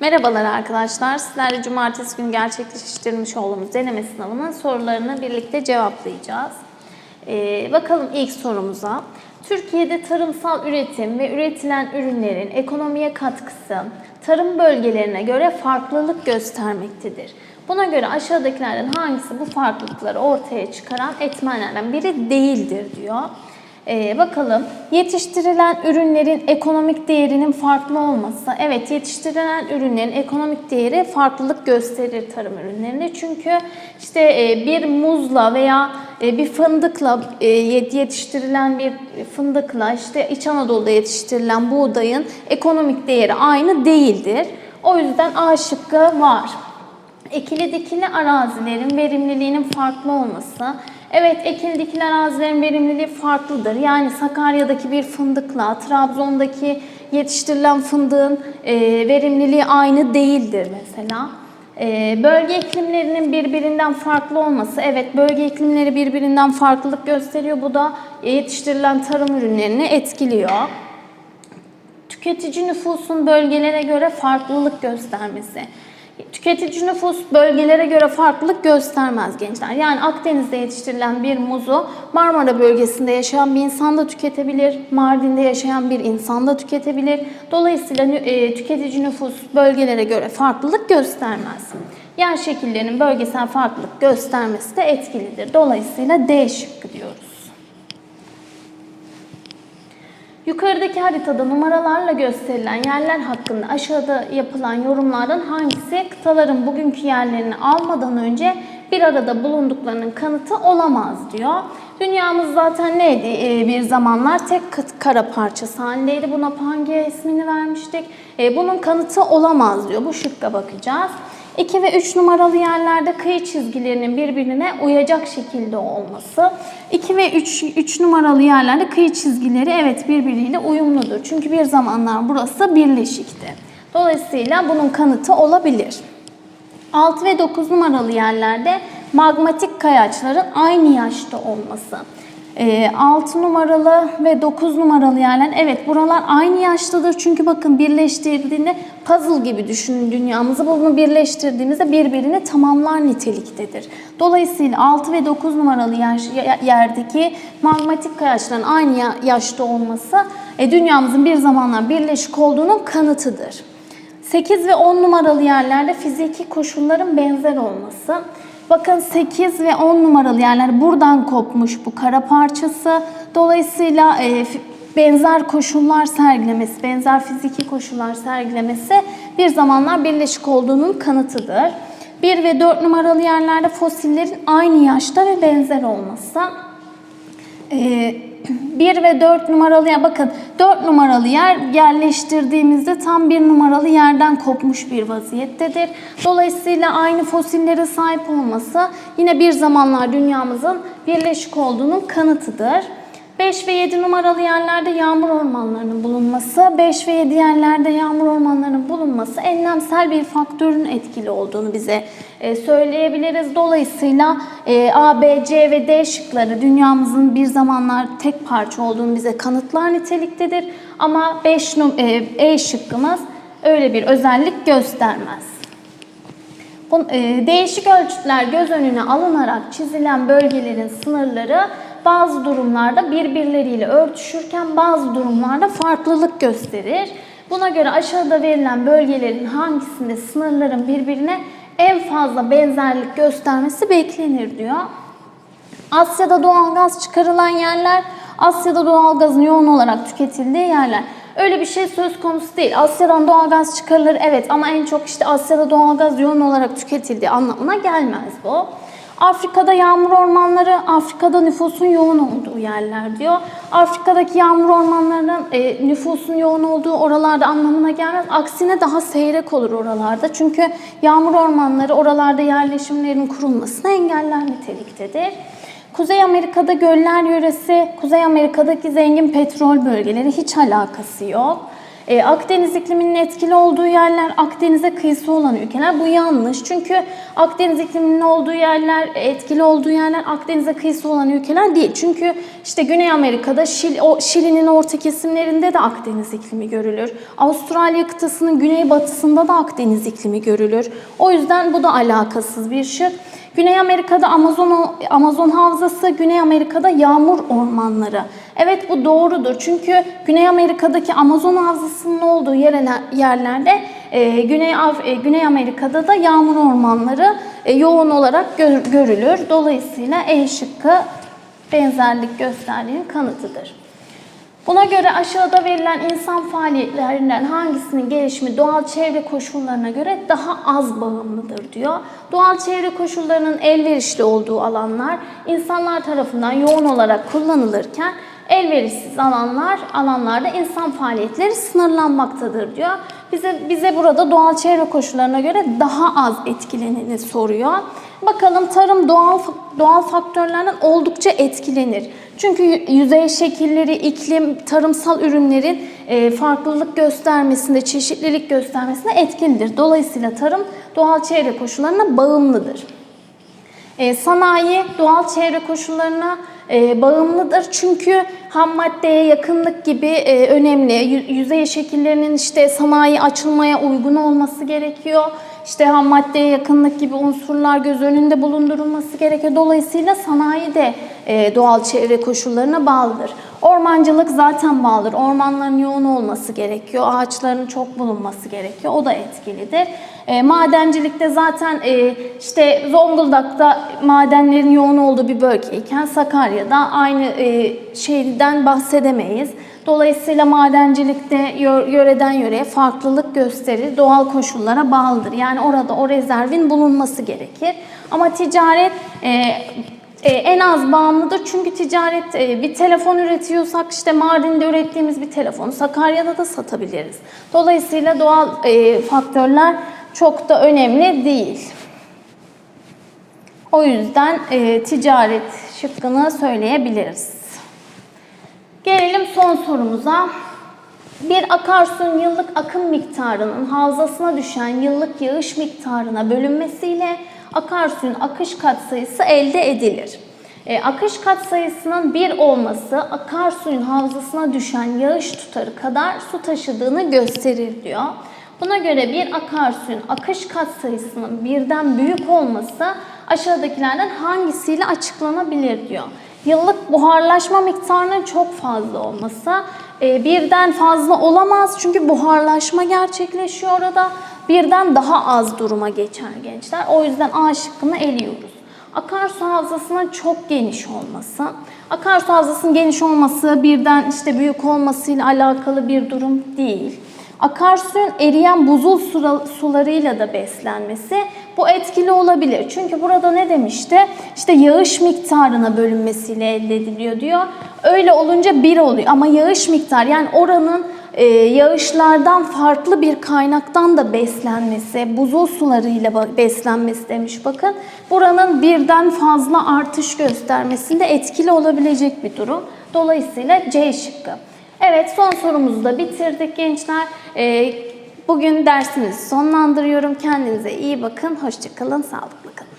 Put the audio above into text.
Merhabalar arkadaşlar. Sizlerle cumartesi günü gerçekleştirmiş olduğumuz deneme sınavının sorularını birlikte cevaplayacağız. Ee, bakalım ilk sorumuza. Türkiye'de tarımsal üretim ve üretilen ürünlerin ekonomiye katkısı tarım bölgelerine göre farklılık göstermektedir. Buna göre aşağıdakilerden hangisi bu farklılıkları ortaya çıkaran etmenlerden biri değildir diyor. Ee, bakalım yetiştirilen ürünlerin ekonomik değerinin farklı olması. Evet yetiştirilen ürünlerin ekonomik değeri farklılık gösterir tarım ürünlerinde. Çünkü işte e, bir muzla veya e, bir fındıkla e, yetiştirilen bir fındıkla işte İç Anadolu'da yetiştirilen buğdayın ekonomik değeri aynı değildir. O yüzden A şıkkı var. Ekili dikili arazilerin verimliliğinin farklı olması. Evet ekili dikili arazilerin verimliliği farklıdır. Yani Sakarya'daki bir fındıkla Trabzon'daki yetiştirilen fındığın e, verimliliği aynı değildir mesela. E, bölge iklimlerinin birbirinden farklı olması. Evet bölge iklimleri birbirinden farklılık gösteriyor. Bu da yetiştirilen tarım ürünlerini etkiliyor. Tüketici nüfusun bölgelere göre farklılık göstermesi. Tüketici nüfus bölgelere göre farklılık göstermez gençler. Yani Akdeniz'de yetiştirilen bir muzu Marmara bölgesinde yaşayan bir insan da tüketebilir, Mardin'de yaşayan bir insan da tüketebilir. Dolayısıyla e, tüketici nüfus bölgelere göre farklılık göstermez. Yer şekillerinin bölgesel farklılık göstermesi de etkilidir. Dolayısıyla D şıkkı diyoruz. Yukarıdaki haritada numaralarla gösterilen yerler hakkında aşağıda yapılan yorumlardan hangisi kıtaların bugünkü yerlerini almadan önce bir arada bulunduklarının kanıtı olamaz diyor. Dünyamız zaten neydi ee, bir zamanlar tek kara parçası halindeydi. Buna Pangea ismini vermiştik. Ee, bunun kanıtı olamaz diyor. Bu şıkka bakacağız. 2 ve 3 numaralı yerlerde kıyı çizgilerinin birbirine uyacak şekilde olması. 2 ve 3, 3 numaralı yerlerde kıyı çizgileri evet birbiriyle uyumludur. Çünkü bir zamanlar burası birleşikti. Dolayısıyla bunun kanıtı olabilir. 6 ve 9 numaralı yerlerde magmatik kayaçların aynı yaşta olması. 6 ee, numaralı ve 9 numaralı yerler evet buralar aynı yaştadır. Çünkü bakın birleştirdiğinde puzzle gibi düşünün dünyamızı. Bunu birleştirdiğimizde birbirini tamamlar niteliktedir. Dolayısıyla 6 ve 9 numaralı yaş, yerdeki magmatik kayaçların aynı yaşta olması e, dünyamızın bir zamanlar birleşik olduğunun kanıtıdır. 8 ve 10 numaralı yerlerde fiziki koşulların benzer olması. Bakın 8 ve 10 numaralı yerler buradan kopmuş bu kara parçası. Dolayısıyla e, benzer koşullar sergilemesi, benzer fiziki koşullar sergilemesi bir zamanlar birleşik olduğunun kanıtıdır. 1 ve 4 numaralı yerlerde fosillerin aynı yaşta ve benzer olması. Ee, 1 ve 4 numaralı yer bakın 4 numaralı yer yerleştirdiğimizde tam 1 numaralı yerden kopmuş bir vaziyettedir. Dolayısıyla aynı fosillere sahip olması yine bir zamanlar dünyamızın birleşik olduğunun kanıtıdır. 5 ve 7 numaralı yerlerde yağmur ormanlarının bulunması, 5 ve 7 yerlerde yağmur ormanlarının bulunması enlemsel bir faktörün etkili olduğunu bize e, söyleyebiliriz. Dolayısıyla e, A, B, C ve D şıkları dünyamızın bir zamanlar tek parça olduğunu bize kanıtlar niteliktedir. Ama 5 e, E şıkkımız öyle bir özellik göstermez. Değişik ölçütler göz önüne alınarak çizilen bölgelerin sınırları bazı durumlarda birbirleriyle örtüşürken bazı durumlarda farklılık gösterir. Buna göre aşağıda verilen bölgelerin hangisinde sınırların birbirine en fazla benzerlik göstermesi beklenir diyor. Asya'da doğalgaz çıkarılan yerler, Asya'da doğalgazın yoğun olarak tüketildiği yerler. Öyle bir şey söz konusu değil. Asya'dan doğalgaz çıkarılır evet ama en çok işte Asya'da doğalgaz yoğun olarak tüketildiği anlamına gelmez bu. Afrika'da yağmur ormanları, Afrika'da nüfusun yoğun olduğu yerler diyor. Afrika'daki yağmur ormanlarının e, nüfusun yoğun olduğu oralarda anlamına gelmez. Aksine daha seyrek olur oralarda. Çünkü yağmur ormanları oralarda yerleşimlerin kurulmasını engeller niteliktedir. Kuzey Amerika'da göller yöresi, Kuzey Amerika'daki zengin petrol bölgeleri hiç alakası yok. E, Akdeniz ikliminin etkili olduğu yerler Akdeniz'e kıyısı olan ülkeler. Bu yanlış. Çünkü Akdeniz ikliminin olduğu yerler, etkili olduğu yerler Akdeniz'e kıyısı olan ülkeler değil. Çünkü işte Güney Amerika'da Şil, o, Şili'nin orta kesimlerinde de Akdeniz iklimi görülür. Avustralya kıtasının güneybatısında da Akdeniz iklimi görülür. O yüzden bu da alakasız bir şık. Güney Amerika'da Amazon Amazon havzası, Güney Amerika'da yağmur ormanları. Evet bu doğrudur. Çünkü Güney Amerika'daki Amazon havzasının olduğu yerlerde e, Güney e, Güney Amerika'da da yağmur ormanları e, yoğun olarak gör- görülür. Dolayısıyla E şıkkı benzerlik gösterdiğinin kanıtıdır. Buna göre aşağıda verilen insan faaliyetlerinden hangisinin gelişimi doğal çevre koşullarına göre daha az bağımlıdır diyor. Doğal çevre koşullarının elverişli olduğu alanlar insanlar tarafından yoğun olarak kullanılırken elverişsiz alanlar alanlarda insan faaliyetleri sınırlanmaktadır diyor. Bize bize burada doğal çevre koşullarına göre daha az etkileneni soruyor. Bakalım tarım doğal doğal faktörlerden oldukça etkilenir. Çünkü yüzey şekilleri, iklim, tarımsal ürünlerin e, farklılık göstermesinde, çeşitlilik göstermesinde etkilidir. Dolayısıyla tarım doğal çevre koşullarına bağımlıdır. E, sanayi doğal çevre koşullarına e, bağımlıdır. Çünkü ham maddeye yakınlık gibi e, önemli. Yü- Yüzey şekillerinin işte sanayi açılmaya uygun olması gerekiyor. İşte ham maddeye yakınlık gibi unsurlar göz önünde bulundurulması gerekiyor. Dolayısıyla sanayi de e, doğal çevre koşullarına bağlıdır. Ormancılık zaten bağlıdır. Ormanların yoğun olması gerekiyor. Ağaçların çok bulunması gerekiyor. O da etkilidir. E, madencilikte zaten e, işte Zonguldak'ta madenlerin yoğun olduğu bir bölgeyken Sakarya'da aynı e, şeyden bahsedemeyiz. Dolayısıyla madencilikte yö- yöreden yöreye farklılık gösterir. Doğal koşullara bağlıdır. Yani orada o rezervin bulunması gerekir. Ama ticaret e, e, en az bağımlıdır. Çünkü ticaret e, bir telefon üretiyorsak işte Mardin'de ürettiğimiz bir telefonu Sakarya'da da satabiliriz. Dolayısıyla doğal e, faktörler çok da önemli değil. O yüzden e, ticaret şıkkını söyleyebiliriz. Gelelim son sorumuza. Bir akarsuyun yıllık akım miktarının havzasına düşen yıllık yağış miktarına bölünmesiyle akarsuyun akış katsayısı elde edilir. E, akış katsayısının 1 olması akarsuyun havzasına düşen yağış tutarı kadar su taşıdığını gösterir diyor. Buna göre bir akarsuyun akış katsayısının birden büyük olması aşağıdakilerden hangisiyle açıklanabilir diyor. Yıllık buharlaşma miktarının çok fazla olması birden fazla olamaz çünkü buharlaşma gerçekleşiyor orada. Birden daha az duruma geçer gençler. O yüzden A şıkkını eliyoruz. Akarsu havzasının çok geniş olması. Akarsu havzasının geniş olması birden işte büyük olmasıyla alakalı bir durum değil. Akarsuyun eriyen buzul sura- sularıyla da beslenmesi bu etkili olabilir. Çünkü burada ne demişti? İşte yağış miktarına bölünmesiyle elde ediliyor diyor. Öyle olunca bir oluyor ama yağış miktarı yani oranın e, yağışlardan farklı bir kaynaktan da beslenmesi, buzul sularıyla beslenmesi demiş bakın. Buranın birden fazla artış göstermesinde etkili olabilecek bir durum. Dolayısıyla C şıkkı. Evet son sorumuzu da bitirdik gençler. Ee, bugün dersimizi sonlandırıyorum. Kendinize iyi bakın. Hoşçakalın. Sağlık.